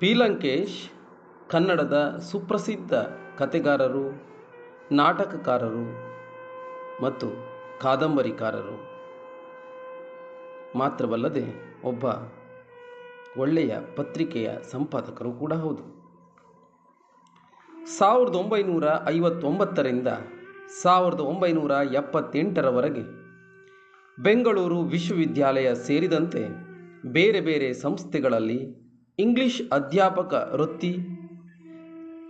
P Lankesh ಕನ್ನಡದ ಸುಪ್ರಸಿದ್ಧ ಕತೆಗಾರರು, ನಾಟಕಕಾರರು ಮತ್ತು ಕಾದಂಬರಿಕಾರರು. ಮಾತ್ರವಲ್ಲದೆ ಒಬ್ಬ ಒಳ್ಳೆಯ ಪತ್ರಿಕೆಯ ಸಂಪಾದಕರು ಕೂಡ ಹೌದು. ಸಾವಿರದ ಒಂಬೈನೂರ ಐವತ್ತೊಂಬತ್ತರಿಂದ ಸಾವಿರದ ಒಂಬೈನೂರ ಎಪ್ಪತ್ತೆಂಟರವರೆಗೆ ಬೆಂಗಳೂರು ವಿಶ್ವವಿದ್ಯಾಲಯ ಸೇರಿದಂತೆ ಬೇರೆ ಬೇರೆ ಸಂಸ್ಥೆಗಳಲ್ಲಿ ಇಂಗ್ಲಿಷ್ ಅಧ್ಯಾಪಕ ವೃತ್ತಿ,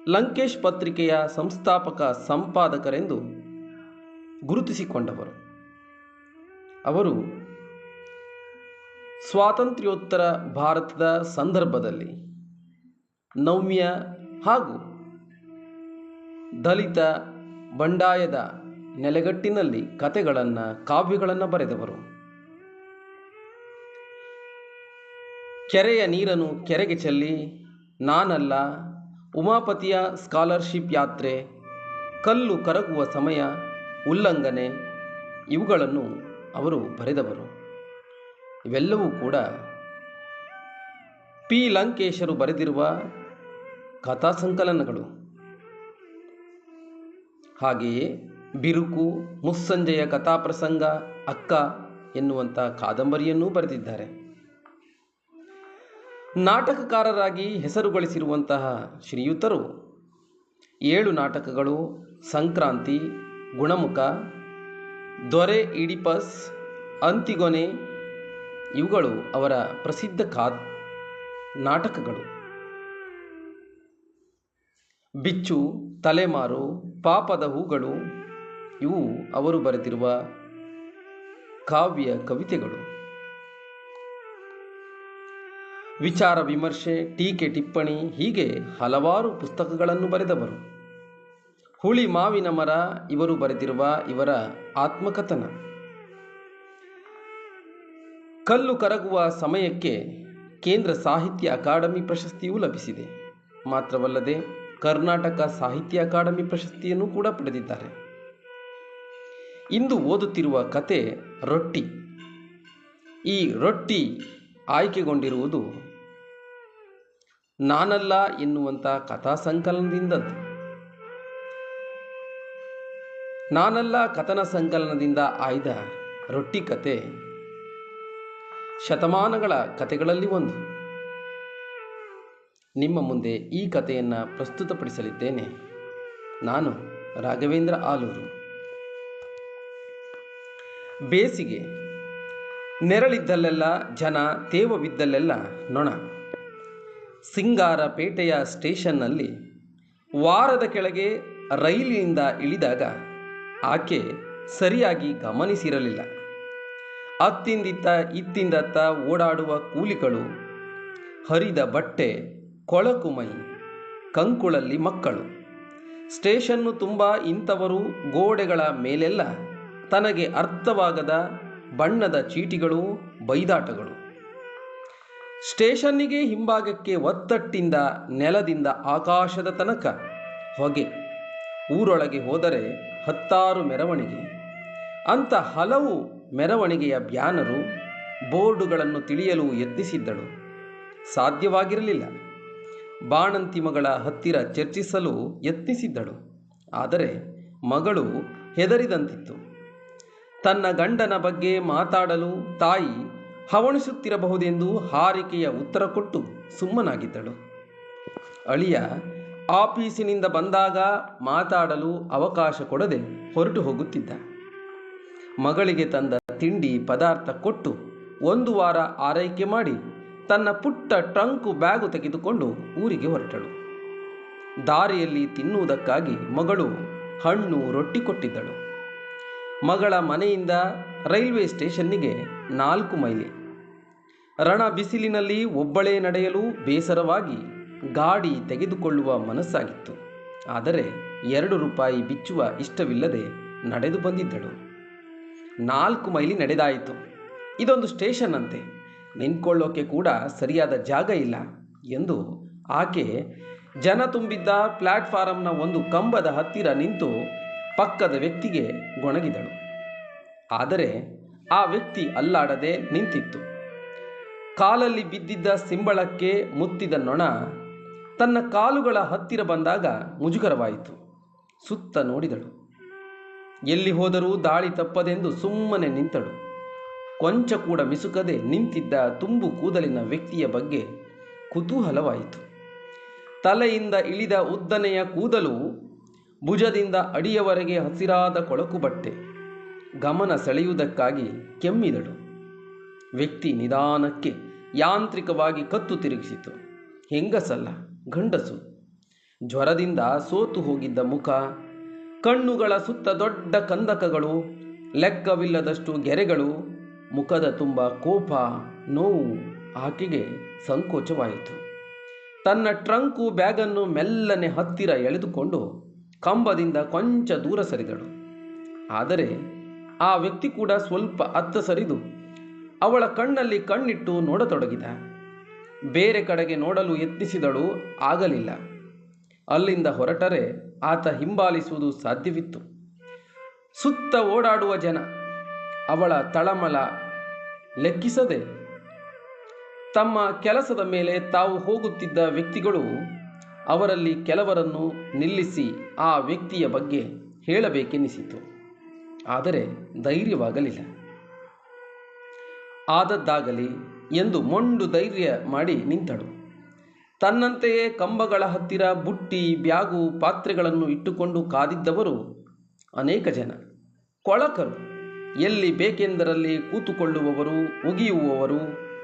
ಲಂಕೇಶ್ ಪತ್ರಿಕೆಯ ಸಂಸ್ಥಾಪಕ ಸಂಪಾದಕರೆಂದು ಗುರುತಿಸಿಕೊಂಡವರು. ಅವರು ಸ್ವಾತಂತ್ರ್ಯೋತ್ತರ ಭಾರತದ ಸಂದರ್ಭದಲ್ಲಿ ನವ್ಯ ಹಾಗೂ ದಲಿತ ಬಂಡಾಯದ ನೆಲೆಗಟ್ಟಿನಲ್ಲಿ ಕತೆಗಳನ್ನು ಕಾವ್ಯಗಳನ್ನು ಬರೆದವರು. ಕೆರೆಯ ನೀರನ್ನು ಕೆರೆಗೆ ಚೆಲ್ಲಿ, ನಾನಲ್ಲ ಉಮಾಪತಿಯ ಸ್ಕಾಲರ್ಶಿಪ್ ಯಾತ್ರೆ, ಕಲ್ಲು ಕರಗುವ ಸಮಯ, ಉಲ್ಲಂಘನೆ, ಇವುಗಳನ್ನು ಅವರು ಬರೆದವರು. ಇವೆಲ್ಲವೂ ಕೂಡ ಪಿ. ಲಂಕೇಶರು ಬರೆದಿರುವ ಕಥಾ ಸಂಕಲನಗಳು ಹಾಗೆಯೇ ಬಿರುಕು, ಮುಸ್ಸಂಜೆಯ ಕಥಾಪ್ರಸಂಗ, ಅಕ್ಕ ಎನ್ನುವಂಥ ಕಾದಂಬರಿಯನ್ನೂ ಬರೆದಿದ್ದಾರೆ. ನಾಟಕಕಾರರಾಗಿ ಹೆಸರು ಗಳಿಸಿರುವಂತಹ ಶ್ರೀಯುತರು. ಏಳು ನಾಟಕಗಳು, ಸಂಕ್ರಾಂತಿ, ಗುಣಮುಖ, ದೊರೆ ಇಡಿಪಸ್, ಅಂತಿಗೊನೆ, ಇವುಗಳು ಅವರ ಪ್ರಸಿದ್ಧ ಕಾ, ನಾಟಕಗಳು. ಬಿಚ್ಚು, ತಲೆಮಾರು, ಪಾಪದ ಹೂಗಳು, ಇವು ಅವರು ಬರೆದಿರುವ ಕಾವ್ಯ ಕವಿತೆಗಳು. ವಿಚಾರ ವಿಮರ್ಶೆ, ಟೀಕೆ ಟಿಪ್ಪಣಿ, ಹೀಗೆ ಹಲವಾರು ಪುಸ್ತಕಗಳನ್ನು ಬರೆದವರು. ಹುಳಿ ಮಾವಿನ ಮರ, ಇವರು ಬರೆದಿರುವ ಇವರ ಆತ್ಮಕಥನ. ಕಲ್ಲು ಕರಗುವ ಸಮಯಕ್ಕೆ ಕೇಂದ್ರ ಸಾಹಿತ್ಯ ಅಕಾಡೆಮಿ ಪ್ರಶಸ್ತಿಯೂ ಲಭಿಸಿದೆ. ಮಾತ್ರವಲ್ಲದೆ ಕರ್ನಾಟಕ ಸಾಹಿತ್ಯ ಅಕಾಡೆಮಿ ಪ್ರಶಸ್ತಿಯನ್ನು ಕೂಡ ಪಡೆದಿದ್ದಾರೆ. ಇಂದು ಓದುತ್ತಿರುವ ಕತೆ ರೊಟ್ಟಿ. ಈ ರೊಟ್ಟಿ ಆಯ್ಕೆಗೊಂಡಿರುವುದು ನಾನಲ್ಲ ಎನ್ನುವಂಥ ಕಥಾ ಸಂಕಲನದಿಂದದ್ದು ನಾನಲ್ಲ ಕಥನ ಸಂಕಲನದಿಂದ ಆಯ್ದ ರೊಟ್ಟಿ ಕತೆ ಶತಮಾನಗಳ ಕತೆಗಳಲ್ಲಿ ಒಂದು. ನಿಮ್ಮ ಮುಂದೆ ಈ ಕಥೆಯನ್ನು ಪ್ರಸ್ತುತಪಡಿಸಲಿದ್ದೇನೆ. ನಾನು ರಾಘವೇಂದ್ರ ಆಲೂರು. ಬೇಸಿಗೆ. ನೆರಳಿದ್ದಲ್ಲೆಲ್ಲ ಜನ, ತೇವವಿದ್ದಲ್ಲೆಲ್ಲ ನೊಣ. ಸಿಂಗಾರಪೇಟೆಯ ಸ್ಟೇಷನ್ನಲ್ಲಿ ವಾರದ ಕೆಳಗೆ ರೈಲಿನಿಂದ ಇಳಿದಾಗ ಆಕೆ ಸರಿಯಾಗಿ ಗಮನಿಸಿರಲಿಲ್ಲ. ಅತ್ತಿಂದಿತ್ತ ಇತ್ತಿಂದತ್ತ ಓಡಾಡುವ ಕೂಲಿಗಳು, ಹರಿದ ಬಟ್ಟೆ ಕೊಳಕು ಮೈ ಕಂಕುಳಲ್ಲಿ ಮಕ್ಕಳು. ಸ್ಟೇಷನ್ನು ತುಂಬ ಇಂಥವರು ಗೋಡೆಗಳ ಮೇಲೆಲ್ಲ ತನಗೆ ಅರ್ಥವಾಗದ ಬಣ್ಣದ ಚೀಟಿಗಳು, ಬೈದಾಟಗಳು. ಸ್ಟೇಷನ್ನಿಗೆ ಹಿಂಭಾಗಕ್ಕೆ ಒತ್ತಟ್ಟಿಂದ ನೆಲದಿಂದ ಆಕಾಶದ ತನಕ. ಹೊಗೆ. ಊರೊಳಗೆ ಹೋದರೆ ಹತ್ತಾರು ಮೆರವಣಿಗೆ. ಅಂತ ಹಲವು ಮೆರವಣಿಗೆಯ ಬ್ಯಾನರು ಬೋರ್ಡುಗಳನ್ನು ತಿಳಿಯಲು ಯತ್ನಿಸಿದ್ದಳು. ಸಾಧ್ಯವಾಗಿರಲಿಲ್ಲ. ಬಾಣಂತಿಮಗಳ ಹತ್ತಿರ ಚರ್ಚಿಸಲು ಯತ್ನಿಸಿದ್ದಳು. ಆದರೆ ಮಗಳು ಹೆದರಿದಂತಿತ್ತು. ತನ್ನ ಗಂಡನ ಬಗ್ಗೆ ಮಾತಾಡಲು ತಾಯಿ ಹವಣಿಸುತ್ತಿರಬಹುದೆಂದು ಹಾರಿಕೆಯ ಉತ್ತರ ಕೊಟ್ಟು ಸುಮ್ಮನಾಗಿದ್ದಳು. ಅಳಿಯ ಆಫೀಸಿನಿಂದ ಬಂದಾಗ ಮಾತಾಡಲು ಅವಕಾಶ ಕೊಡದೆ ಹೊರಟು ಹೋಗುತ್ತಿದ್ದ. ಮಗಳಿಗೆ ತಂದ ತಿಂಡಿ ಪದಾರ್ಥ ಕೊಟ್ಟು ಒಂದು ವಾರ ಆರೈಕೆ ಮಾಡಿ ತನ್ನ ಪುಟ್ಟ ಟ್ರಂಕು ಬ್ಯಾಗು ತೆಗೆದುಕೊಂಡು ಊರಿಗೆ ಹೊರಟಳು. ದಾರಿಯಲ್ಲಿ ತಿನ್ನುವುದಕ್ಕಾಗಿ ಮಗಳು ಹಣ್ಣು ರೊಟ್ಟಿ ಕೊಟ್ಟಿದ್ದಳು. ಮಗಳ ಮನೆಯಿಂದ ರೈಲ್ವೆ ಸ್ಟೇಷನ್ನಿಗೆ ನಾಲ್ಕು ಮೈಲಿ. ರಣ ಬಿಸಿಲಿನಲ್ಲಿ ಒಬ್ಬಳೇ ನಡೆಯಲು ಬೇಸರವಾಗಿ ಗಾಡಿ ತೆಗೆದುಕೊಳ್ಳುವ ಮನಸ್ಸಾಗಿತ್ತು. ಆದರೆ ಎರಡು ರೂಪಾಯಿ ಬಿಚ್ಚುವ ಇಷ್ಟವಿಲ್ಲದೆ ನಡೆದು ಬಂದಿದ್ದಳು. ನಾಲ್ಕು ಮೈಲಿ ನಡೆದಾಯಿತು. ಇದೊಂದು ಸ್ಟೇಷನ್ ಅಂತೆ. ನಿಂತ್ಕೊಳ್ಳೋಕೆ ಕೂಡ ಸರಿಯಾದ ಜಾಗ ಇಲ್ಲ ಎಂದು ಆಕೆ ಜನ ತುಂಬಿದ್ದ ಪ್ಲಾಟ್ಫಾರಂನ ಒಂದು ಕಂಬದ ಹತ್ತಿರ ನಿಂತು ಪಕ್ಕದ ವ್ಯಕ್ತಿಗೆ ಗೊಣಗಿದಳು. ಆದರೆ ಆ ವ್ಯಕ್ತಿ ಅಲ್ಲಾಡದೆ ನಿಂತಿತ್ತು. ಕಾಲಲ್ಲಿ ಬಿದ್ದಿದ್ದ ಸಿಂಬಳಕ್ಕೆ ಮುತ್ತಿದ ನೊಣ ತನ್ನ ಕಾಲುಗಳ ಹತ್ತಿರ ಬಂದಾಗ ಮುಜುಗರವಾಯಿತು. ಸುತ್ತ ನೋಡಿದಳು. ಎಲ್ಲಿ ಹೋದರೂ ದಾಳಿ ತಪ್ಪದೆಂದು ಸುಮ್ಮನೆ ನಿಂತಳು. ಕೊಂಚ ಕೂಡ ಮಿಸುಕದೆ ನಿಂತಿದ್ದ ತುಂಬು ಕೂದಲಿನ ವ್ಯಕ್ತಿಯ ಬಗ್ಗೆ ಕುತೂಹಲವಾಯಿತು. ತಲೆಯಿಂದ ಇಳಿದ ಉದ್ದನೆಯ ಕೂದಲು ಭುಜದಿಂದ ಅಡಿಯವರೆಗೆ ಹಸಿರಾದ ಕೊಳಕು ಬಟ್ಟೆ. ಗಮನ ಸೆಳೆಯುವುದಕ್ಕಾಗಿ ಕೆಮ್ಮಿದಳು. ವ್ಯಕ್ತಿ ನಿಧಾನಕ್ಕೆ ಯಾಂತ್ರಿಕವಾಗಿ ಕತ್ತು ತಿರುಗಿಸಿತು. ಹೆಂಗಸಲ್ಲ, ಗಂಡಸು. ಜ್ವರದಿಂದ ಸೋತು ಹೋಗಿದ್ದ ಮುಖ, ಕಣ್ಣುಗಳ ಸುತ್ತ ದೊಡ್ಡ ಕಂದಕಗಳು, ಲೆಕ್ಕವಿಲ್ಲದಷ್ಟು ಗೆರೆಗಳು, ಮುಖದ ತುಂಬ ಕೋಪ, ನೋವು, ಆಕೆಗೆ ಸಂಕೋಚವಾಯಿತು. ತನ್ನ ಟ್ರಂಕು ಬ್ಯಾಗನ್ನು ಮೆಲ್ಲನೆ ಹತ್ತಿರ ಎಳೆದುಕೊಂಡು ಕಂಬದಿಂದ ಕೊಂಚ ದೂರ ಸರಿದಳು. ಆದರೆ ಆ ವ್ಯಕ್ತಿ ಕೂಡ ಸ್ವಲ್ಪ ಅತ್ತ ಸರಿದು ಅವಳ ಕಣ್ಣಲ್ಲಿ ಕಣ್ಣಿಟ್ಟು ನೋಡತೊಡಗಿದ. ಬೇರೆ ಕಡೆಗೆ ನೋಡಲು ಯತ್ನಿಸಿದಳು, ಆಗಲಿಲ್ಲ. ಅಲ್ಲಿಂದ ಹೊರಟರೆ ಆತ ಹಿಂಬಾಲಿಸುವುದು ಸಾಧ್ಯವಿತ್ತು. ಸುತ್ತ ಓಡಾಡುವ ಜನ, ಅವಳ ತಳಮಲ ಲೆಕ್ಕಿಸದೆ ತಮ್ಮ ಕೆಲಸದ ಮೇಲೆ ತಾವು ಹೋಗುತ್ತಿದ್ದ ವ್ಯಕ್ತಿಗಳು ಅವರಲ್ಲಿ ಕೆಲವರನ್ನು ನಿಲ್ಲಿಸಿ ಆ ವ್ಯಕ್ತಿಯ ಬಗ್ಗೆ ಹೇಳಬೇಕೆನಿಸಿತು. ಆದರೆ ಧೈರ್ಯವಾಗಲಿಲ್ಲ. ಆದದ್ದಾಗಲಿ ಎಂದು ಮೊಂಡು ಧೈರ್ಯ ಮಾಡಿ ನಿಂತಳು. ತನ್ನಂತೆಯೇ ಕಂಬಗಳ ಹತ್ತಿರ ಬುಟ್ಟಿ, ಬ್ಯಾಗು, ಪಾತ್ರೆಗಳನ್ನು ಇಟ್ಟುಕೊಂಡು ಕಾದಿದ್ದವರು ಅನೇಕ ಜನ. ಕೊಳಕರು ಎಲ್ಲಿ ಬೇಕೆಂದರಲ್ಲಿ ಕೂತುಕೊಳ್ಳುವವರು, ಉಗಿಯುವವರು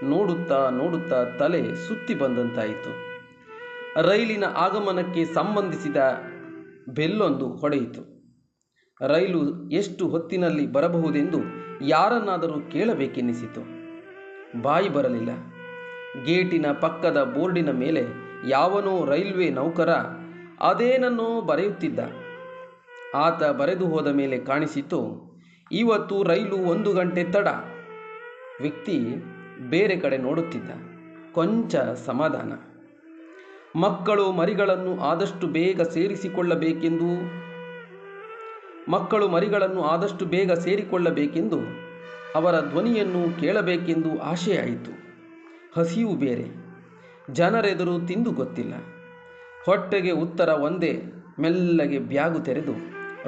ನೋಡುತ್ತಾ ನೋಡುತ್ತಾ ತಲೆ ಸುತ್ತಿ ಬಂದಂತಾಯಿತು. ರೈಲಿನ ಆಗಮನಕ್ಕೆ ಸಂಬಂಧಿಸಿದ ಬೆಲ್ಲೊಂದು ಹೊಡೆಯಿತು. ರೈಲು ಎಷ್ಟು ಹೊತ್ತಿನಲ್ಲಿ ಬರಬಹುದೆಂದು ಯಾರನ್ನಾದರೂ ಕೇಳಬೇಕೆನ್ನಿಸಿತು. ಬಾಯಿ ಬರಲಿಲ್ಲ. ಗೇಟಿನ ಪಕ್ಕದ ಬೋರ್ಡಿನ ಮೇಲೆ ಯಾವನೋ ರೈಲ್ವೆ ನೌಕರ ಅದೇನನ್ನೋ ಬರೆಯುತ್ತಿದ್ದ. ಆತ ಬರೆದು ಹೋದ ಮೇಲೆ ಕಾಣಿಸಿತು, ಇವತ್ತು ರೈಲು ಒಂದು ಗಂಟೆ ತಡ. ವ್ಯಕ್ತಿ ಬೇರೆ ಕಡೆ ನೋಡುತ್ತಿದ್ದ. ಕೊಂಚ ಸಮಾಧಾನ. ಮಕ್ಕಳು ಮರಿಗಳನ್ನು ಆದಷ್ಟು ಬೇಗ ಸೇರಿಸಿಕೊಳ್ಳಬೇಕೆಂದು? ಮಕ್ಕಳು ಮರಿಗಳನ್ನು ಆದಷ್ಟು ಬೇಗ ಸೇರಿಕೊಳ್ಳಬೇಕೆಂದು? ಅವರ ಧ್ವನಿಯನ್ನು ಕೇಳಬೇಕೆಂದು ಆಶೆಯಾಯಿತು. ಹಸಿವು ಬೇರೆ. ಜನರೆದುರು ತಿಂದು ಗೊತ್ತಿಲ್ಲ. ಹೊಟ್ಟೆಗೆ ಉತ್ತರ ಒಂದೇ, ಮೆಲ್ಲಗೆ ಬ್ಯಾಗು ತೆರೆದು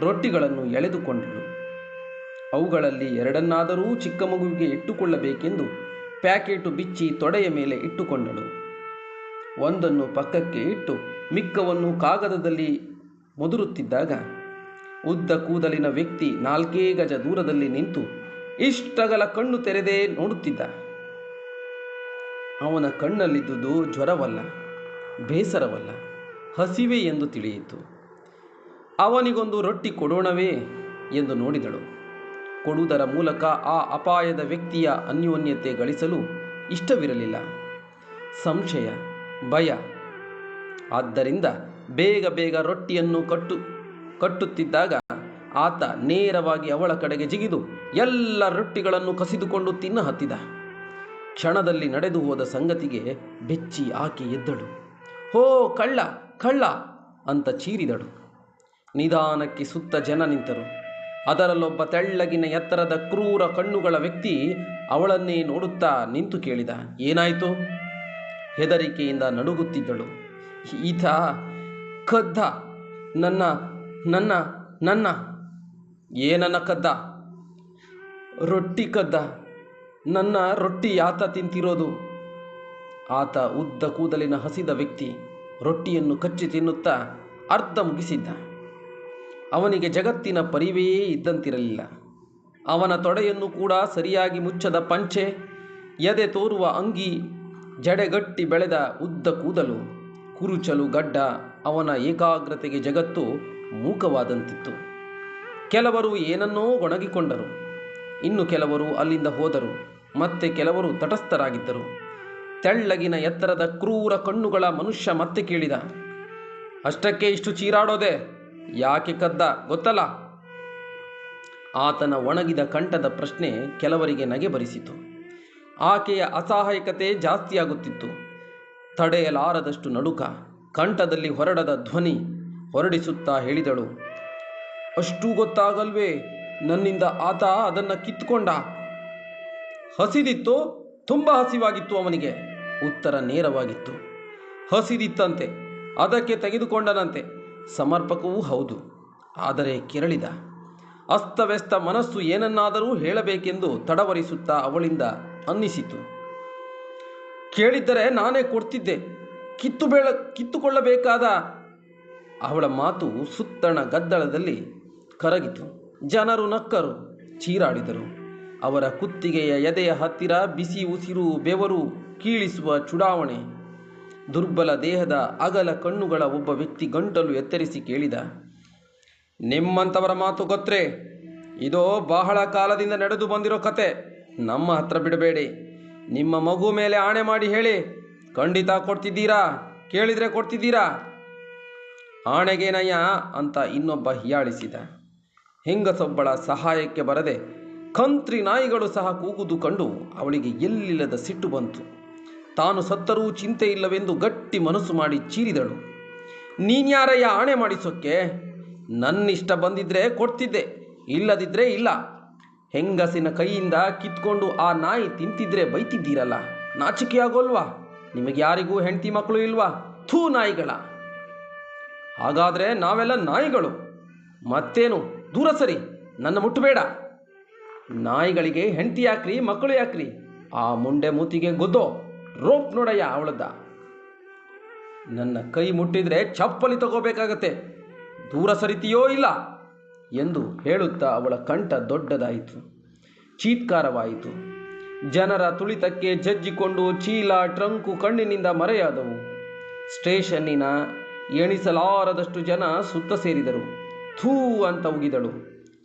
ರೊಟ್ಟಿಗಳನ್ನು ಎಳೆದುಕೊಂಡಳು. ಅವುಗಳಲ್ಲಿ ಎರಡನ್ನಾದರೂ ಚಿಕ್ಕ ಮಗುವಿಗೆ ಇಟ್ಟುಕೊಳ್ಳಬೇಕೆಂದು ಪ್ಯಾಕೆಟು ಬಿಚ್ಚಿ ತೊಡೆಯ ಮೇಲೆ ಇಟ್ಟುಕೊಂಡಳು. ಒಂದನ್ನು ಪಕ್ಕಕ್ಕೆ ಇಟ್ಟು ಮಿಕ್ಕವನ್ನು ಕಾಗದದಲ್ಲಿ ಮುದುರುತ್ತಿದ್ದಾಗ ಉದ್ದ ಕೂದಲಿನ ವ್ಯಕ್ತಿ ನಾಲ್ಕೇ ಗಜ ದೂರದಲ್ಲಿ ನಿಂತು ಇಷ್ಟಗಲ ಕಣ್ಣು ತೆರೆದೇ ನೋಡುತ್ತಿದ್ದ. ಅವನ ಕಣ್ಣಲ್ಲಿದ್ದುದು ಜ್ವರವಲ್ಲ, ಬೇಸರವಲ್ಲ, ಹಸಿವೆ ಎಂದು ತಿಳಿಯಿತು. ಅವನಿಗೊಂದು ರೊಟ್ಟಿ ಕೊಡೋಣವೇ ಎಂದು ನೋಡಿದಳು. ಕೊಡುವುದರ ಮೂಲಕ ಆ ಅಪಾಯದ ವ್ಯಕ್ತಿಯ ಅನ್ಯೋನ್ಯತೆ ಗಳಿಸಲು ಇಷ್ಟವಿರಲಿಲ್ಲ. ಸಂಶಯ ಭಯ. ಆದ್ದರಿಂದ ಬೇಗ ಬೇಗ ರೊಟ್ಟಿಯನ್ನು ಕಟ್ಟು, ಕಟ್ಟುತ್ತಿದ್ದಾಗ ಆತ ನೇರವಾಗಿ ಅವಳ ಕಡೆಗೆ ಜಿಗಿದು ಎಲ್ಲ ರೊಟ್ಟಿಗಳನ್ನು ಕಸಿದುಕೊಂಡು ತಿನ್ನ ಹತ್ತಿದ. ಕ್ಷಣದಲ್ಲಿ ನಡೆದು ಹೋದ ಸಂಗತಿಗೆ ಬೆಚ್ಚಿ ಆಕೆ ಎದ್ದಳು. ಹೋ, ಕಳ್ಳ ಕಳ್ಳ ಅಂತ ಚೀರಿದಳು. ನಿಧಾನಕ್ಕೆ ಸುತ್ತ ಜನ ನಿಂತರು. ಅದರಲ್ಲೊಬ್ಬ ತೆಳ್ಳಗಿನ ಎತ್ತರದ ಕ್ರೂರ ಕಣ್ಣುಗಳ ವ್ಯಕ್ತಿ ಅವಳನ್ನೇ ನೋಡುತ್ತಾ ನಿಂತು ಕೇಳಿದ, ಏನಾಯಿತು? ಹೆದರಿಕೆಯಿಂದ ನಡುಗುತ್ತಿದ್ದಳು. ಈತ, ಕದ್ದ, ನನ್ನ ನನ್ನ ನನ್ನ ಏನನ್ನ ಕದ್ದ? ರೊಟ್ಟಿ ಕದ್ದ, ನನ್ನ ರೊಟ್ಟಿ ಆತ ತಿಂತಿರೋದು? ಆತ ಉದ್ದ ಕೂದಲಿನ ಹಸಿದ ವ್ಯಕ್ತಿ ರೊಟ್ಟಿಯನ್ನು ಕಚ್ಚಿ ತಿನ್ನುತ್ತಾ ಅರ್ಧ ಮುಗಿಸಿದ್ದ. ಅವನಿಗೆ ಜಗತ್ತಿನ ಪರಿವೇ ಇದ್ದಂತಿರಲಿಲ್ಲ. ಅವನ ತೊಡೆಯನ್ನು ಕೂಡ ಸರಿಯಾಗಿ ಮುಚ್ಚದ ಪಂಚೆ ಎದೆ ತೋರುವ ಅಂಗಿ ಜಡೆಗಟ್ಟಿ ಬೆಳೆದ ಉದ್ದ ಕೂದಲು ಕುರುಚಲು ಗಡ್ಡ ಅವನ ಏಕಾಗ್ರತೆಗೆ ಜಗತ್ತು ಮೂಕವಾದಂತಿತ್ತು. ಕೆಲವರು ಏನನ್ನೋ ಒಣಗಿಕೊಂಡರು ಇನ್ನು ಕೆಲವರು ಅಲ್ಲಿಂದ ಹೋದರು. ಮತ್ತೆ ಕೆಲವರು ತಟಸ್ಥರಾಗಿದ್ದರು. ತೆಳ್ಳಗಿನ ಎತ್ತರದ ಕ್ರೂರ ಕಣ್ಣುಗಳ ಮನುಷ್ಯ ಮತ್ತೆ ಕೇಳಿದ, ಅಷ್ಟಕ್ಕೆ ಇಷ್ಟು ಚೀರಾಡೋದೆ? ಯಾಕೆ ಕದ್ದ? ಗೊತ್ತಲ್ಲ? ಆತನ ಒಣಗಿದ ಕಂಠದ ಪ್ರಶ್ನೆ ಕೆಲವರಿಗೆ ನಗೆ ಬರಿಸಿತು ಆಕೆಯ ಅಸಹಾಯಕತೆ ಜಾಸ್ತಿಯಾಗುತ್ತಿತ್ತು. ತಡೆಯಲಾರದಷ್ಟು ನಡುಕ ಕಂಠದಲ್ಲಿ ಹೊರಡದ ಧ್ವನಿ ಹೊರಡಿಸುತ್ತಾ ಹೇಳಿದಳು, ಅಷ್ಟು ಗೊತ್ತಾಗಲ್ವೇ, ನನ್ನಿಂದ ಆತ ಅದನ್ನು ಕಿತ್ಕೊಂಡ ಹಸಿದಿತ್ತು? ತುಂಬ ಹಸಿವಾಗಿತ್ತು ಅವನಿಗೆ, ಉತ್ತರ ನೇರವಾಗಿತ್ತು. ಹಸಿದಿತ್ತಂತೆ, ಅದಕ್ಕೆ ತೆಗೆದುಕೊಂಡನಂತೆ. ಸಮರ್ಪಕವೂ ಹೌದು, ಆದರೆ ಕೆರಳಿದ. ಅಸ್ತವ್ಯಸ್ತ ಮನಸ್ಸು ಏನನ್ನಾದರೂ ಹೇಳಬೇಕೆಂದು ತಡವರಿಸುತ್ತಾ ಅವಳಿಂದ ಅನ್ನಿಸಿತು. ಕೇಳಿದ್ದರೆ ನಾನೇ ಕೊಡ್ತಿದ್ದೆ. ಕಿತ್ತು ಬೇಳ, ಕಿತ್ತುಕೊಳ್ಳಬೇಕಾದ ಅವಳ ಮಾತು ಸುತ್ತಣ ಗದ್ದಳದಲ್ಲಿ ಕರಗಿತು. ಜನರು ನಕ್ಕರು, ಚೀರಾಡಿದರು. ಅವರ ಕುತ್ತಿಗೆಯ ಎದೆಯ ಹತ್ತಿರ ಬಿಸಿ ಉಸಿರು ಬೆವರು ಕೀಳಿಸುವ ಚುಡಾವಣೆ. ದುರ್ಬಲ ದೇಹದ ಅಗಲ ಕಣ್ಣುಗಳ ಒಬ್ಬ ವ್ಯಕ್ತಿ ಗಂಟಲು ಎತ್ತರಿಸಿ ಕೇಳಿದ ನಿಮ್ಮಂಥವರ ಮಾತು ಗೊತ್ತೇ ಇದೋ ಬಹಳ ಕಾಲದಿಂದ ನಡೆದು ಬಂದಿರೋ ಕತೆ. ನಮ್ಮ ಹತ್ರ ಬಿಡಬೇಡಿ. ನಿಮ್ಮ ಮಗು ಮೇಲೆ ಆಣೆ ಮಾಡಿ ಹೇಳಿ. ಖಂಡಿತ ಕೊಡ್ತಿದ್ದೀರಾ? ಕೇಳಿದರೆ ಕೊಡ್ತಿದ್ದೀರಾ? ಆಣೆಗೇನಯ್ಯ ಅಂತ ಇನ್ನೊಬ್ಬ ಹೀಯಾಳಿಸಿದ. ಹೆಂಗಸೊಬ್ಬಳ ಸಹಾಯಕ್ಕೆ ಬರದೆ ಕಂತ್ರಿ ನಾಯಿಗಳು ಸಹ ಕೂಗುದು ಕಂಡು ಅವಳಿಗೆ ಎಲ್ಲಿಲ್ಲದ ಸಿಟ್ಟು ಬಂತು. ತಾನು ಸತ್ತರೂ ಚಿಂತೆ ಇಲ್ಲವೆಂದು ಗಟ್ಟಿ ಮನಸ್ಸು ಮಾಡಿ ಚೀರಿದಳು. ನೀನ್ಯಾರಯ್ಯ ಆಣೆ ಮಾಡಿಸೋಕ್ಕೆ? ನನ್ನಿಷ್ಟ ಬಂದಿದ್ರೆ ಕೊಡ್ತಿದ್ದೆ, ಇಲ್ಲದಿದ್ರೆ ಇಲ್ಲ. ಹೆಂಗಸಿನ ಕೈಯಿಂದ ಕಿತ್ಕೊಂಡು ಆ ನಾಯಿ ತಿಂತಿದ್ರೆ ಬೈತಿದ್ದೀರಲ್ಲ? ನಾಚಿಕೆಯಾಗೋಲ್ವಾ? ನಿಮಗೆ ಯಾರಿಗೂ ಹೆಂಡತಿ ಮಕ್ಕಳು ಇಲ್ವಾ? ಥೂ ನಾಯಿಗಳ. ಹಾಗಾದರೆ ನಾವೆಲ್ಲ ನಾಯಿಗಳು. ಮತ್ತೇನು? ದೂರ ಸರಿ. ನನ್ನ ಮುಟ್ಟಬೇಡ ನಾಯಿಗಳಿಗೆ ಹೆಂಡತಿ ಯಾಕ್ರಿ, ಮಕ್ಕಳು ಯಾಕ್ರಿ? ಆ ಮುಂಡೆ ಮೂತಿಗೆ ಗೊದ್ದೋ, ರೋಪ್ ನೋಡಯ್ಯ ಅವಳದ್ದ. ನನ್ನ ಕೈ ಮುಟ್ಟಿದ್ರೆ ಚಪ್ಪಲಿ ತಗೋಬೇಕಾಗತ್ತೆ. ದೂರ ಸರಿತೀಯೋ ಇಲ್ಲ? ಎಂದು ಹೇಳುತ್ತಾ ಅವಳ ಕಂಠ ದೊಡ್ಡದಾಯಿತು. ಚೀತ್ಕಾರವಾಯಿತು. ಜನರ ತುಳಿತಕ್ಕೆ ಜಜ್ಜಿಕೊಂಡು ಚೀಲ ಟ್ರಂಕು ಕಣ್ಣಿನಿಂದ ಮರೆಯಾದವು. ಸ್ಟೇಷನ್ನಿನ ಎಣಿಸಲಾರದಷ್ಟು ಜನ ಸುತ್ತ ಸೇರಿದರು. ಥೂ ಅಂತ ಉಗಿದಳು.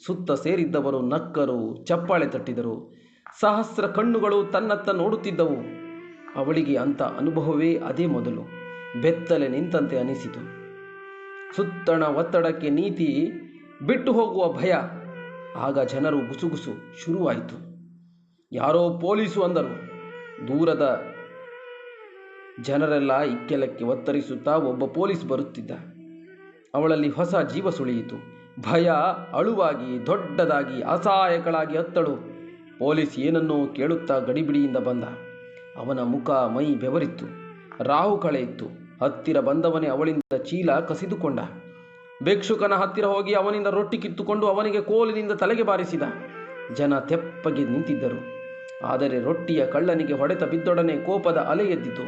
ಸುತ್ತ ಸೇರಿದ್ದವರು ನಕ್ಕರು, ಚಪ್ಪಾಳೆ ತಟ್ಟಿದರು. ಸಹಸ್ರ ಕಣ್ಣುಗಳು ತನ್ನತ್ತ ನೋಡುತ್ತಿದ್ದವು. ಅವಳಿಗೆ ಅಂಥ ಅನುಭವವೇ ಅದೇ ಮೊದಲು. ಬೆತ್ತಲೆ ನಿಂತಂತೆ ಅನಿಸಿತು. ಸುತ್ತಣ ಒತ್ತಡಕ್ಕೆ ನೀತಿ ಬಿಟ್ಟು ಹೋಗುವ ಭಯ. ಆಗ ಜನರು ಗುಸುಗುಸು ಶುರುವಾಯಿತು. ಯಾರೋ ಪೊಲೀಸು ಅಂದರು. ದೂರದ ಜನರೆಲ್ಲ ಇಕ್ಕೆಲಕ್ಕೆ ಒತ್ತರಿಸುತ್ತಾ ಒಬ್ಬ ಪೊಲೀಸ್ ಬರುತ್ತಿದ್ದ. ಅವಳಲ್ಲಿ ಹೊಸ ಜೀವ ಸುಳಿಯಿತು. ಭಯ ಅಳುವಾಗಿ ದೊಡ್ಡದಾಗಿ ಅಸಹಾಯಕಳಾಗಿ ಅತ್ತಳು ಪೊಲೀಸ್ ಏನನ್ನೋ ಕೇಳುತ್ತಾ ಗಡಿಬಿಡಿಯಿಂದ ಬಂದ. ಅವನ ಮುಖ ಮೈ ಬೆವರಿತ್ತು. ರಾಹು ಕಳೆಯಿತ್ತು ಹತ್ತಿರ ಬಂದವನೇ ಅವಳಿಂದ ಚೀಲ ಕಸಿದುಕೊಂಡ. ಭಿಕ್ಷುಕನ ಹತ್ತಿರ ಹೋಗಿ ಅವನಿಂದ ರೊಟ್ಟಿ ಕಿತ್ತುಕೊಂಡು ಅವನಿಗೆ ಕೋಲಿನಿಂದ ತಲೆಗೆ ಬಾರಿಸಿದ. ಜನ ತೆಪ್ಪಗೆ ನಿಂತಿದ್ದರು. ಆದರೆ ರೊಟ್ಟಿಯ ಕಳ್ಳನಿಗೆ ಹೊಡೆತ ಬಿದ್ದೊಡನೆ ಕೋಪದ ಅಲೆ ಎದ್ದಿತು.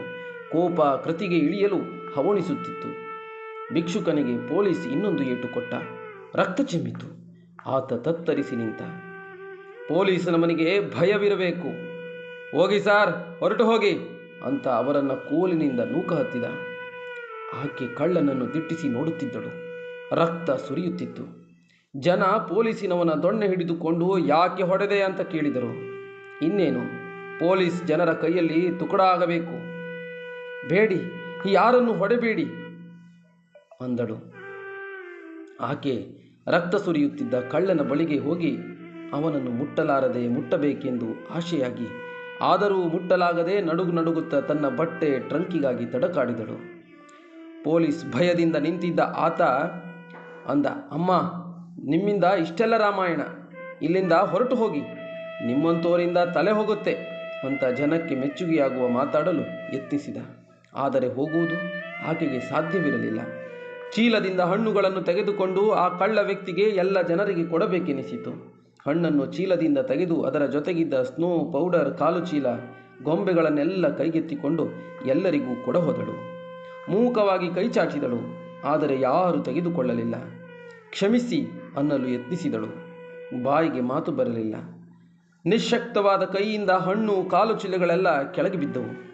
ಕೋಪ ಕೃತಿಗೆ ಇಳಿಯಲು ಹವಣಿಸುತ್ತಿತ್ತು. ಭಿಕ್ಷುಕನಿಗೆ ಪೊಲೀಸ್ ಇನ್ನೊಂದು ಏಟು ಕೊಟ್ಟ. ರಕ್ತ ಚಿಮ್ಮಿತು. ಆತ ತತ್ತರಿಸಿ ನಿಂತ. ಪೊಲೀಸನ ಮನೆಗೆ ಭಯವಿರಬೇಕು. ಹೋಗಿ ಸಾರ್, ಹೊರಟು ಹೋಗಿ ಅಂತ ಅವರನ್ನು ಕೋಲಿನಿಂದ ನೂಕ ಹತ್ತಿದ. ಆಕೆ ಕಳ್ಳನನ್ನು ದಿಟ್ಟಿಸಿ ನೋಡುತ್ತಿದ್ದಳು. ರಕ್ತ ಸುರಿಯುತ್ತಿತ್ತು. ಜನ ಪೊಲೀಸಿನವನ ದೊಣ್ಣೆ ಹಿಡಿದುಕೊಂಡು, ಯಾಕೆ ಹೊಡೆದೆ? ಅಂತ ಕೇಳಿದರು. ಇನ್ನೇನು, ಪೊಲೀಸ್ ಜನರ ಕೈಯಲ್ಲಿ ತುಕಡ ಆಗಬೇಕು. ಬೇಡಿ, ಯಾರನ್ನು ಹೊಡೆಬೇಡಿ, ಅಂದಳು. ಆಕೆ ರಕ್ತ ಸುರಿಯುತ್ತಿದ್ದ ಕಳ್ಳನ ಬಳಿಗೆ ಹೋಗಿ, ಅವನನ್ನು ಮುಟ್ಟಲಾರದೆ ಮುಟ್ಟಬೇಕೆಂದು ಆಶೆಯಾಗಿ, ಆದರೂ ಮುಟ್ಟಲಾಗದೆ ನಡುಗು ನಡುಗುತ್ತಾ ತನ್ನ ಬಟ್ಟೆ ಟ್ರಂಕಿಗಾಗಿ ತಡಕಾಡಿದಳು. ಪೊಲೀಸ್ ಭಯದಿಂದ ನಿಂತಿದ್ದ ಆತ ಅಂದ, ಅಮ್ಮ, ನಿಮ್ಮಿಂದ ಇಷ್ಟೆಲ್ಲ ರಾಮಾಯಣ. ಇಲ್ಲಿಂದ ಹೊರಟು ಹೋಗಿ. ನಿಮ್ಮಂಥವರಿಂದ ತಲೆ ಹೋಗುತ್ತೆ. ಅಂತ ಜನಕ್ಕೆ ಮೆಚ್ಚುಗೆಯಾಗುವ ಮಾತಾಡಲು ಯತ್ನಿಸಿದ. ಆದರೆ ಹೋಗುವುದು ಆಕೆಗೆ ಸಾಧ್ಯವಿರಲಿಲ್ಲ. ಚೀಲದಿಂದ ಹಣ್ಣುಗಳನ್ನು ತೆಗೆದುಕೊಂಡು ಆ ಕಳ್ಳ ವ್ಯಕ್ತಿಗೆ ಎಲ್ಲ ಜನರಿಗೆ ಕೊಡಬೇಕೆನಿಸಿತು. ಹಣ್ಣನ್ನು ಚೀಲದಿಂದ ತೆಗೆದು ಅದರ ಜೊತೆಗಿದ್ದ ಸ್ನೋ ಪೌಡರ್ ಕಾಲು ಚೀಲ ಗೊಂಬೆಗಳನ್ನೆಲ್ಲ ಕೈಗೆತ್ತಿಕೊಂಡು ಎಲ್ಲರಿಗೂ ಕೊಡಹೋದಳು. ಮೂಕವಾಗಿ ಕೈ ಚಾಚಿದಳು. ಆದರೆ ಯಾರೂ ತೆಗೆದುಕೊಳ್ಳಲಿಲ್ಲ. ಕ್ಷಮಿಸಿ ಅನ್ನಲು ಯತ್ನಿಸಿದಳು. ಬಾಯಿಗೆ ಮಾತು ಬರಲಿಲ್ಲ. ನಿಶ್ಶಕ್ತವಾದ ಕೈಯಿಂದ ಹಣ್ಣು, ಕಾಲು ಚಿಲ್ಲೆಗಳೆಲ್ಲ ಕೆಳಗೆ ಬಿದ್ದವು.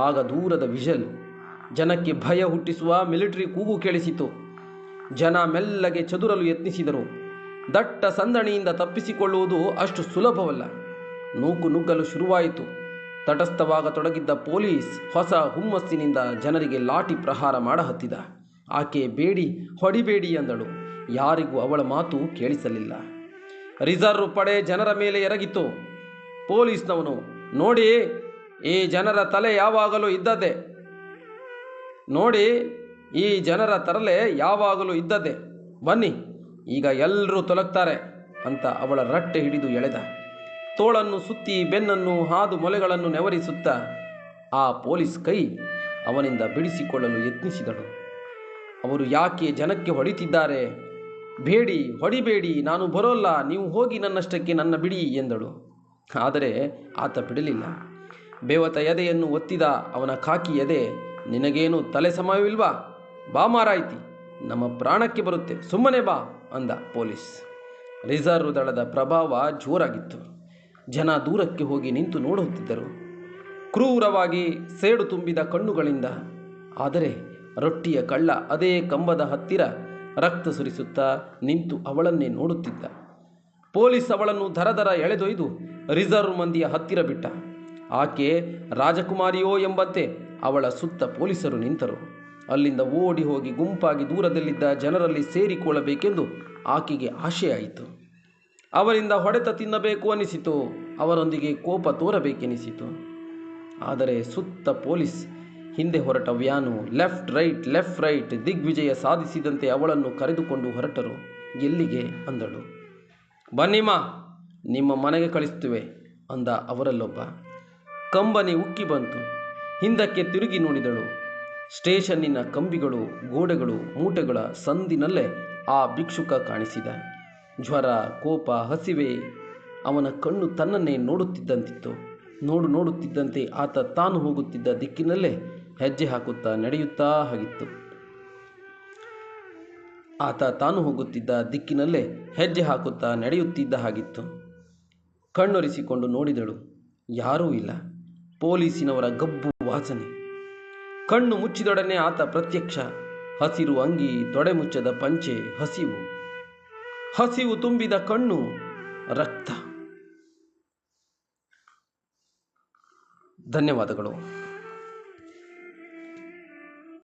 ಆಗ ದೂರದ ವಿಜಲ್ ಜನಕ್ಕೆ ಭಯ ಹುಟ್ಟಿಸುವ ಮಿಲಿಟರಿ ಕೂಗು ಕೇಳಿಸಿತು. ಜನ ಮೆಲ್ಲಗೆ ಚದುರಲು ಯತ್ನಿಸಿದರು. ದಟ್ಟ ಸಂದಣಿಯಿಂದ ತಪ್ಪಿಸಿಕೊಳ್ಳುವುದು ಅಷ್ಟು ಸುಲಭವಲ್ಲ. ನೂಕು ನುಗ್ಗಲು ಶುರುವಾಯಿತು. ತಟಸ್ಥವಾಗತೊಡಗಿದ್ದ ಪೊಲೀಸ್ ಹೊಸ ಹುಮ್ಮಸ್ಸಿನಿಂದ ಜನರಿಗೆ ಲಾಠಿ ಪ್ರಹಾರ ಮಾಡಹತ್ತಿದ. ಆಕೆ ಬೇಡಿ, ಹೊಡಿಬೇಡಿ ಎಂದಳು ಯಾರಿಗೂ ಅವಳ ಮಾತು ಕೇಳಿಸಲಿಲ್ಲ. ರಿಸರ್ವ್ ಪಡೆ ಜನರ ಮೇಲೆ ಎರಗಿತು. ಪೊಲೀಸ್ನವನು, ನೋಡಿ, ಈ ಜನರ ತಲೆ ಯಾವಾಗಲೂ ಇದ್ದದೆ ನೋಡಿ, ಈ ಜನರ ತರಲೆ ಯಾವಾಗಲೂ ಇದ್ದದೆ ಬನ್ನಿ, ಈಗ ಎಲ್ಲರೂ ತೊಲಗ್ತಾರೆ ಅಂತ ಅವಳ ರಟ್ಟೆ ಹಿಡಿದು ಎಳೆದ. ತೋಳನ್ನು ಸುತ್ತಿ ಬೆನ್ನನ್ನು ಹಾದು ಮೊಲೆಗಳನ್ನು ನೆವರಿಸುತ್ತ ಆ ಪೊಲೀಸ್ ಕೈ ಅವನಿಂದ ಬಿಡಿಸಿಕೊಳ್ಳಲು ಯತ್ನಿಸಿದಳು. ಅವರು ಯಾಕೆ ಜನಕ್ಕೆ ಹೊಡಿತಿದ್ದಾರೆ? ಬೇಡಿ, ಹೊಡಿಬೇಡಿ, ನಾನು ಬರೋಲ್ಲ, ನೀವು ಹೋಗಿ ನನ್ನಷ್ಟಕ್ಕೆ ನನ್ನ ಬಿಡಿ ಎಂದಳು. ಆದರೆ ಆತ ಬಿಡಲಿಲ್ಲ. ಬೇವತ ಎದೆಯನ್ನು ಒತ್ತಿದ ಅವನ ಕಾಕಿ ಎದೆ, ನಿನಗೇನು ತಲೆ ಸಮಯವಿಲ್ವಾ? ಬಾ ಮಾರಾಯ್ತಿ, ನಮ್ಮ ಪ್ರಾಣಕ್ಕೆ ಬರುತ್ತೆ, ಸುಮ್ಮನೆ ಬಾ ಅಂದ ಪೊಲೀಸ್. ರಿಸರ್ವ್ ದಳದ ಪ್ರಭಾವ ಜೋರಾಗಿತ್ತು. ಜನ ದೂರಕ್ಕೆ ಹೋಗಿ ನಿಂತು ನೋಡುತ್ತಿದ್ದರು. ಕ್ರೂರವಾಗಿ ಸೇಡು ತುಂಬಿದ ಕಣ್ಣುಗಳಿಂದ, ಆದರೆ ರೊಟ್ಟಿಯ ಕಳ್ಳ ಅದೇ ಕಂಬದ ಹತ್ತಿರ ರಕ್ತ ಸುರಿಸುತ್ತಾ ನಿಂತು ಅವಳನ್ನೇ ನೋಡುತ್ತಿದ್ದ. ಪೊಲೀಸ್ ಅವಳನ್ನು ದರದರ ಎಳೆದೊಯ್ದು ರಿಸರ್ವ್ ಮಂದಿಯ ಹತ್ತಿರ ಬಿಟ್ಟ. ಆಕೆ ರಾಜಕುಮಾರಿಯೋ ಎಂಬಂತೆ ಅವಳ ಸುತ್ತ ಪೊಲೀಸರು ನಿಂತರು. ಅಲ್ಲಿಂದ ಓಡಿ ಹೋಗಿ ಗುಂಪಾಗಿ ದೂರದಲ್ಲಿದ್ದ ಜನರಲ್ಲಿ ಸೇರಿಕೊಳ್ಳಬೇಕೆಂದು ಆಕೆಗೆ ಆಶೆಯಾಯಿತು ಅವರಿಂದ ಹೊಡೆತ ತಿನ್ನಬೇಕು ಅನಿಸಿತು. ಅವರೊಂದಿಗೆ ಕೋಪ ತೋರಬೇಕೆನಿಸಿತು. ಆದರೆ ಸುತ್ತ ಪೊಲೀಸ್ ಹಿಂದೆ ಹೊರಟ van, left right left right ದಿಗ್ವಿಜಯ ಸಾಧಿಸಿದಂತೆ ಅವಳನ್ನು ಕರೆದುಕೊಂಡು ಹೊರಟರು. ಎಲ್ಲಿಗೆ? ಅಂದಳು. ಬನ್ನಿಮ್ಮ ನಿಮ್ಮ ಮನೆಗೆ ಕಳಿಸ್ತುವೆ, ಅಂದ ಅವರಲ್ಲೊಬ್ಬ. ಕಂಬನಿ ಉಕ್ಕಿ ಬಂತು. ಹಿಂದಕ್ಕೆ ತಿರುಗಿ ನೋಡಿದಳು. ಸ್ಟೇಷನ್ನಿನ ಕಂಬಿಗಳು, ಗೋಡೆಗಳು, ಮೂಟೆಗಳ ಸಂದಿನಲ್ಲೇ ಆ ಭಿಕ್ಷುಕ ಕಾಣಿಸಿದ. ಜ್ವರ, ಕೋಪ, ಹಸಿವೆ, ಅವನ ಕಣ್ಣು ತನ್ನನ್ನೇ ನೋಡುತ್ತಿದ್ದಂತಿತ್ತು. ನೋಡು ನೋಡುತ್ತಿದ್ದಂತೆ ಆತ ತಾನು ಹೋಗುತ್ತಿದ್ದ ದಿಕ್ಕಿನಲ್ಲೇ ಹೆಜ್ಜೆ ಹಾಕುತ್ತಾ ನಡೆಯುತ್ತಾ ಹಾಗಿತ್ತು. ಆತ ತಾನು ಹೋಗುತ್ತಿದ್ದ ದಿಕ್ಕಿನಲ್ಲೇ ಹೆಜ್ಜೆ ಹಾಕುತ್ತಾ ನಡೆಯುತ್ತಿದ್ದ ಹಾಗಿತ್ತು. ಕಣ್ಣೊರೆಸಿಕೊಂಡು ನೋಡಿದಳು, ಯಾರೂ ಇಲ್ಲ. ಪೊಲೀಸಿನವರ ಗಬ್ಬು ವಾಸನೆ. ಕಣ್ಣು ಮುಚ್ಚಿದೊಡನೆ ಆತ ಪ್ರತ್ಯಕ್ಷ, ಹಸಿರು ಅಂಗಿ ತೊಡೆ ಮುಚ್ಚದ ಪಂಚೆ, ಹಸಿವು. ಹಸಿವು ತುಂಬಿದ ಕಣ್ಣು, ರಕ್ತ. ಧನ್ಯವಾದಗಳು.